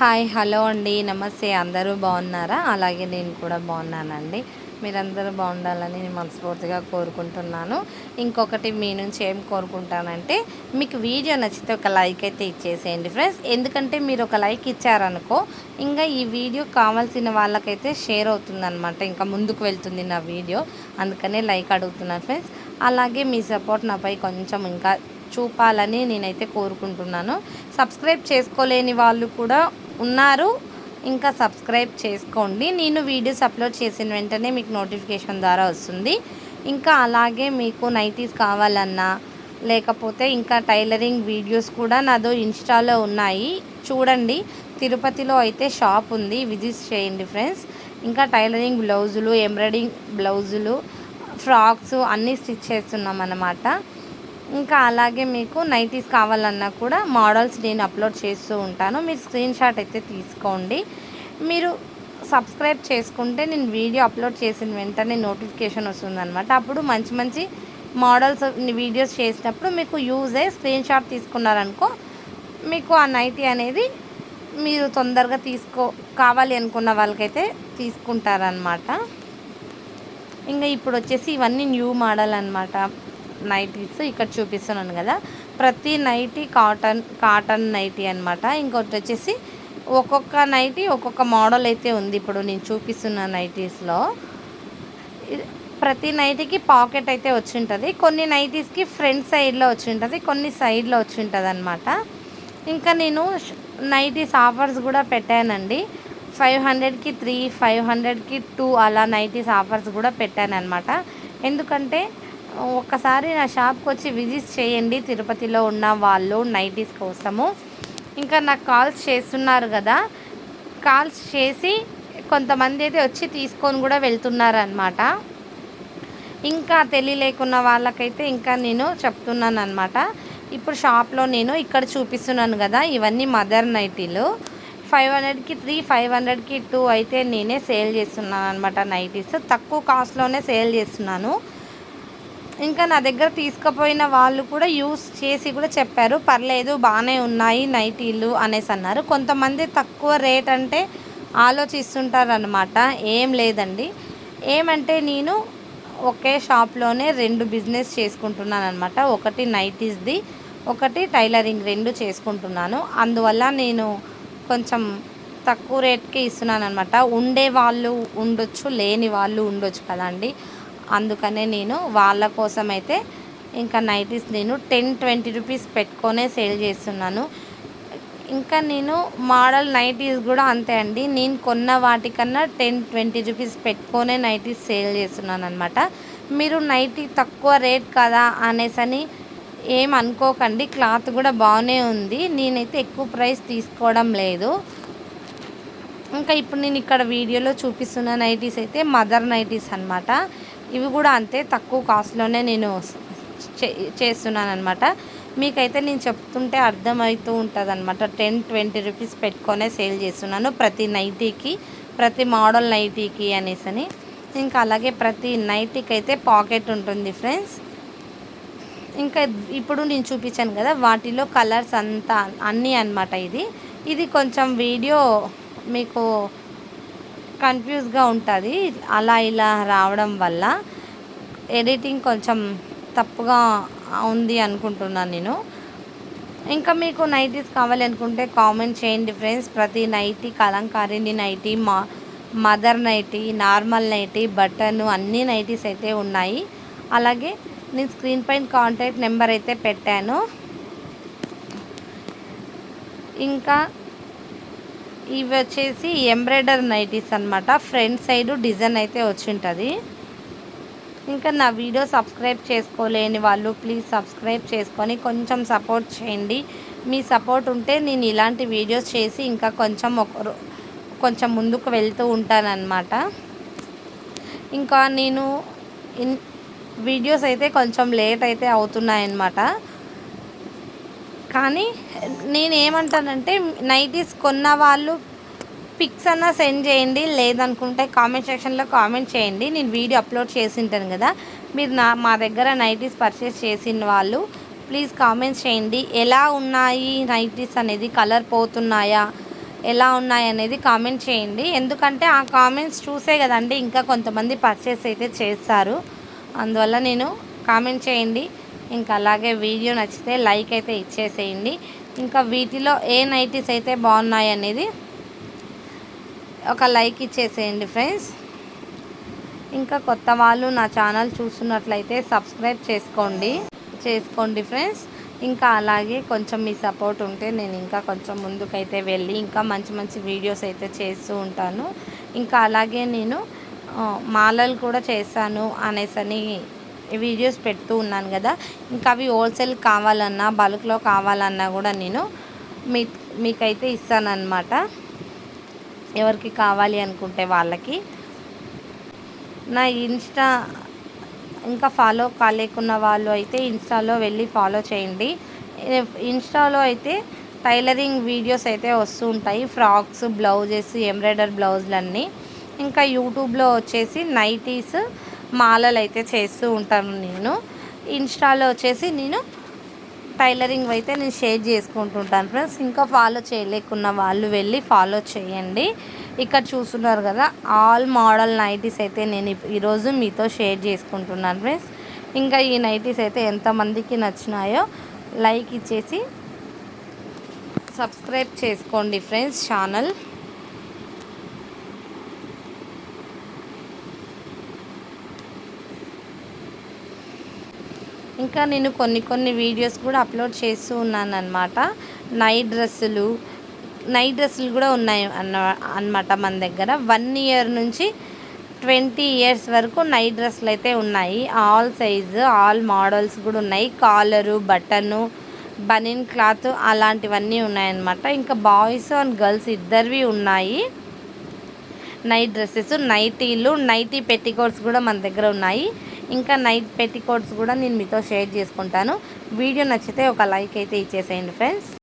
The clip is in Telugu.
హాయ్ హలో అండి. నమస్తే. అందరూ బాగున్నారా? అలాగే నేను కూడా బాగున్నానండి. మీరందరూ బాగుండాలని నేను మనస్ఫూర్తిగా కోరుకుంటున్నాను. ఇంకొకటి మీ నుంచి ఏం కోరుకుంటానంటే మీకు వీడియో నచ్చితే ఒక లైక్ అయితే ఇచ్చేసేయండి ఫ్రెండ్స్. ఎందుకంటే మీరు ఒక లైక్ ఇచ్చారనుకో ఇంకా ఈ వీడియో కావాల్సిన వాళ్ళకైతే షేర్ అవుతుందన్నమాట. ఇంకా ముందుకు వెళ్తుంది నా వీడియో. అందుకనే లైక్ అడుగుతున్నాను ఫ్రెండ్స్. అలాగే మీ సపోర్ట్ నాపై కొంచెం ఇంకా చూపాలని నేనైతే కోరుకుంటున్నాను. సబ్స్క్రైబ్ చేసుకోలేని వాళ్ళు కూడా ఉన్నారు. ఇంకా సబ్స్క్రైబ్ చేసుకోండి. నేను వీడియోస్ అప్లోడ్ చేసిన వెంటనే మీకు నోటిఫికేషన్ ద్వారా వస్తుంది. ఇంకా అలాగే మీకు నైటీస్ కావాలన్నా లేకపోతే ఇంకా టైలరింగ్ వీడియోస్ కూడా నాదో ఇన్స్టాలో ఉన్నాయి. చూడండి తిరుపతిలో అయితే షాప్ ఉంది. విజిట్ చేయండి ఫ్రెండ్స్. ఇంకా టైలరింగ్ బ్లౌజులు ఎంబ్రాయిడింగ్ బ్లౌజులు ఫ్రాక్స్ అన్నీ స్టిచ్ చేస్తున్నాం అన్నమాట ఇంకా అలాగే మీకు నైటీస్ కావాలన్నా కూడా మోడల్స్ నేను అప్లోడ్ చేస్తూ ఉంటాను. మీరు స్క్రీన్ షాట్ అయితే తీసుకోండి. మీరు సబ్స్క్రైబ్ చేసుకుంటే నేను వీడియో అప్లోడ్ చేసిన వెంటనే నోటిఫికేషన్ వస్తుందన్నమాట. అప్పుడు మంచి మంచి మోడల్స్ వీడియోస్ చేసినప్పుడు మీకు యూజ్ అయ్యి స్క్రీన్ షాట్ తీసుకున్నారనుకో మీకు ఆ నైటీ అనేది మీరు తొందరగా తీసుకో కావాలి అనుకున్న వాళ్ళకైతే తీసుకుంటారనమాట ఇంకా ఇప్పుడు వచ్చేసి ఇవన్నీ న్యూ మోడల్ అనమాట నైటీస్ ఇక్కడ చూపిస్తున్నాను కదా. ప్రతి నైటీ కాటన్ కాటన్ నైటీ అనమాట ఇంకొకటి వచ్చేసి ఒక్కొక్క నైటీ ఒక్కొక్క మోడల్ అయితే ఉంది. ఇప్పుడు నేను చూపిస్తున్న నైటీస్లో. ప్రతి నైటీకి పాకెట్ అయితే వచ్చి ఉంటుంది కొన్ని నైటీస్కి ఫ్రంట్ సైడ్లో వచ్చి ఉంటుంది కొన్ని సైడ్లో వచ్చి ఉంటుంది అనమాట ఇంకా నేను నైటీస్ ఆఫర్స్ కూడా పెట్టానండి. ఫైవ్ హండ్రెడ్కి త్రీ ఫైవ్ హండ్రెడ్కి టూ అలా నైటీస్ ఆఫర్స్ కూడా పెట్టాను అనమాట ఎందుకంటే ఒక్కసారి నా షాప్కి వచ్చి విజిట్ చేయండి. తిరుపతిలో ఉన్న వాళ్ళు నైటీస్ కోసము. ఇంకా నాకు కాల్స్ చేస్తున్నారు కదా. కాల్స్ చేసి కొంతమంది అయితే వచ్చి తీసుకొని కూడా వెళ్తున్నారు అనమాట ఇంకా తెలియలేకున్న వాళ్ళకైతే ఇంకా నేను చెప్తున్నాను అనమాట ఇప్పుడు షాప్లో నేను ఇక్కడ చూపిస్తున్నాను కదా ఇవన్నీ మదర్ నైటీలు. ఫైవ్ హండ్రెడ్కి త్రీ ఫైవ్ హండ్రెడ్కి టూ అయితే నేనే సేల్ చేస్తున్నాను అనమాట నైటీస్. తక్కువ కాస్ట్లోనే సేల్ చేస్తున్నాను. ఇంకా నా దగ్గర తీసుకుపోయిన వాళ్ళు కూడా యూస్ చేసి కూడా చెప్పారు పర్లేదు బాగానే ఉన్నాయి నైటీలు అనేసి అన్నారు. కొంతమంది తక్కువ రేట్ అంటే ఆలోచిస్తుంటారు అనమాట ఏం లేదండి. ఏమంటే నేను ఒకే షాప్లోనే రెండు బిజినెస్ చేసుకుంటున్నాను అనమాట ఒకటి నైటీస్ది ఒకటి టైలరింగ్ రెండు చేసుకుంటున్నాను. అందువల్ల నేను కొంచెం తక్కువ రేట్కి ఇస్తున్నాను అనమాట ఉండే వాళ్ళు ఉండొచ్చు లేని వాళ్ళు ఉండొచ్చు కదండి. అందుకనే నేను వాళ్ళ కోసం అయితే ఇంకా నైటీస్ నేను టెన్ ట్వంటీ రూపీస్ పెట్టుకొనే సేల్ చేస్తున్నాను. ఇంకా నేను మోడల్ నైటీస్ కూడా అంతే అండి. నేను కొన్న వాటికన్నా టెన్ ట్వంటీ రూపీస్ పెట్టుకొనే నైటీస్ సేల్ చేస్తున్నాను అనమాట మీరు నైటీ తక్కువ రేట్ కదా అనేసని ఏం అనుకోకండి. క్లాత్ కూడా బాగానే ఉంది. నేనైతే ఎక్కువ ప్రైస్ తీసుకోవడం లేదు. ఇంకా ఇప్పుడు నేను ఇక్కడ వీడియోలో చూపిస్తున్న నైటీస్ అయితే మదర్ నైటీస్ అనమాట ఇవి కూడా అంతే తక్కువ కాస్ట్లోనే నేను చేస్తున్నాను అనమాట మీకైతే నేను చెప్తుంటే అర్థమవుతూ ఉంటుంది అనమాట టెన్ ట్వంటీ రూపీస్ పెట్టుకొనే సేల్ చేస్తున్నాను ప్రతి నైటీకి ప్రతి మోడల్ నైటీకి అనేసి ఇంకా అలాగే ప్రతి నైటీకి అయితే పాకెట్ ఉంటుంది ఫ్రెండ్స్. ఇంకా ఇప్పుడు నేను చూపించాను కదా వాటిలో కలర్స్ అంతా అన్నీ అనమాట ఇది. ఇది కొంచెం వీడియో మీకు కన్ఫ్యూజ్గా ఉంటుంది. అలా ఇలా రావడం వల్ల ఎడిటింగ్ కొంచెం తప్పుగా ఉంది అనుకుంటున్నాను నేను. ఇంకా మీకు నైటీస్ కావాలి అనుకుంటే కామెంట్ చేయండి ఫ్రెండ్స్. ప్రతి నైటీ కలంకారీని నైటీ మా mother nighty normal nighty button అన్ని నైటీస్ అయితే ఉన్నాయి. అలాగే నేను స్క్రీన్ పైన కాంటాక్ట్ నెంబర్ అయితే పెట్టాను. ఇంకా ఇవి వచ్చేసి ఎంబ్రాయిడర్ నైటీస్ అనమాట ఫ్రంట్ సైడ్ డిజైన్ అయితే వచ్చింటుంది. ఇంకా నా వీడియో సబ్స్క్రైబ్ చేసుకోలేని వాళ్ళు ప్లీజ్ సబ్స్క్రైబ్ చేసుకొని కొంచెం సపోర్ట్ చేయండి. మీ సపోర్ట్ ఉంటే నేను ఇలాంటి వీడియోస్ చేసి ఇంకా కొంచెం ఒక కొంచెం ముందుకు వెళ్తూ ఉంటానన్నమాట. ఇంకా నేను ఇన్ వీడియోస్ అయితే కొంచెం లేట్ అయితే అవుతున్నాయన్నమాట. కానీ నేను ఏమంటానంటే నైటీస్ కొన్న వాళ్ళు పిక్స్ అన్నా సెండ్ చేయండి లేదనుకుంటే కామెంట్ సెక్షన్లో కామెంట్ చేయండి. నేను వీడియో అప్లోడ్ చేసి ఉంటాను కదా. మీరు నా మా దగ్గర నైటీస్ పర్చేస్ చేసిన వాళ్ళు ప్లీజ్ కామెంట్స్ చేయండి. ఎలా ఉన్నాయి నైటీస్ అనేది కలర్ పోతున్నాయా ఎలా ఉన్నాయి అనేది కామెంట్ చేయండి. ఎందుకంటే ఆ కామెంట్స్ చూసే కదండి ఇంకా కొంతమంది పర్చేస్ అయితే చేస్తారు. అందువల్ల నేను కామెంట్ చేయండి. ఇంకా అలాగే వీడియో నచ్చితే లైక్ అయితే ఇచ్చేసేయండి. ఇంకా వీటిలో ఏ నైటీస్ అయితే బాగున్నాయి అనేది ఒక లైక్ ఇచ్చేసేయండి ఫ్రెండ్స్. ఇంకా కొత్త వాళ్ళు నా ఛానల్ చూస్తున్నట్లయితే సబ్స్క్రైబ్ చేసుకోండి. చేసుకోండి ఫ్రెండ్స్. ఇంకా అలాగే కొంచెం మీ సపోర్ట్ ఉంటే నేను ఇంకా కొంచెం ముందుకైతే వెళ్ళి ఇంకా మంచి మంచి వీడియోస్ అయితే చేస్తూ ఉంటాను. ఇంకా అలాగే నేను మాలలు కూడా చేస్తాను అనేసని వీడియోస్ పెడుతూ ఉన్నాను కదా. ఇంకా అవి హోల్సేల్ కావాలన్నా బల్క్లో కావాలన్నా కూడా నేను మీ మీకైతే ఇస్తానన్నమాట. ఎవరికి కావాలి అనుకుంటే వాళ్ళకి. నా ఇన్స్టా ఇంకా ఫాలో కాలేకున్న వాళ్ళు అయితే ఇన్స్టాలో వెళ్ళి ఫాలో చేయండి. ఇన్స్టాలో అయితే టైలరింగ్ వీడియోస్ అయితే వస్తూ ఉంటాయి. ఫ్రాక్స్ బ్లౌజెస్ ఎంబ్రాయిడర్ బ్లౌజులన్నీ. ఇంకా యూట్యూబ్లో వచ్చేసి నైటీస్ మాలలు అయితే చేస్తూ ఉంటాను నేను. ఇన్స్టాలో వచ్చేసి నేను టైలరింగ్ అయితే నేను షేర్ చేసుకుంటుంటాను ఫ్రెండ్స్. ఇంకా ఫాలో చేయలేకున్న వాళ్ళు వెళ్ళి ఫాలో చేయండి. ఇక్కడ చూస్తున్నారు కదా ఆల్ మోడల్ నైటీస్ అయితే నేను ఈరోజు మీతో షేర్ చేసుకుంటున్నాను ఫ్రెండ్స్. ఇంకా ఈ నైటీస్ అయితే ఎంతమందికి నచ్చినాయో లైక్ ఇచ్చేసి సబ్స్క్రైబ్ చేసుకోండి ఫ్రెండ్స్ ఛానల్. ఇంకా నేను కొన్ని కొన్ని వీడియోస్ కూడా అప్లోడ్ చేస్తూ ఉన్నాను అనమాట నైట్ డ్రెస్సులు నైట్ డ్రెస్సులు కూడా ఉన్నాయి అన్న అనమాట మన దగ్గర. వన్ ఇయర్ నుంచి ట్వంటీ ఇయర్స్ వరకు నైట్ డ్రెస్సులు అయితే ఉన్నాయి. ఆల్ సైజు ఆల్ మోడల్స్ కూడా ఉన్నాయి. కాలరు బటను బనిన్ క్లాత్ అలాంటివన్నీ ఉన్నాయన్నమాట. ఇంకా బాయ్స్ అండ్ గర్ల్స్ ఇద్దరివి ఉన్నాయి. నైట్ డ్రెస్సెస్ నైటీలు నైటీ పెట్టికోట్స్ కూడా మన దగ్గర ఉన్నాయి. ఇంకా నైట్ పెట్టికోట్స్ కూడా నేను మీతో షేర్ చేసుకుంటాను. వీడియో నచ్చితే ఒక లైక్ అయితే ఇచ్చేసేయండి ఫ్రెండ్స్.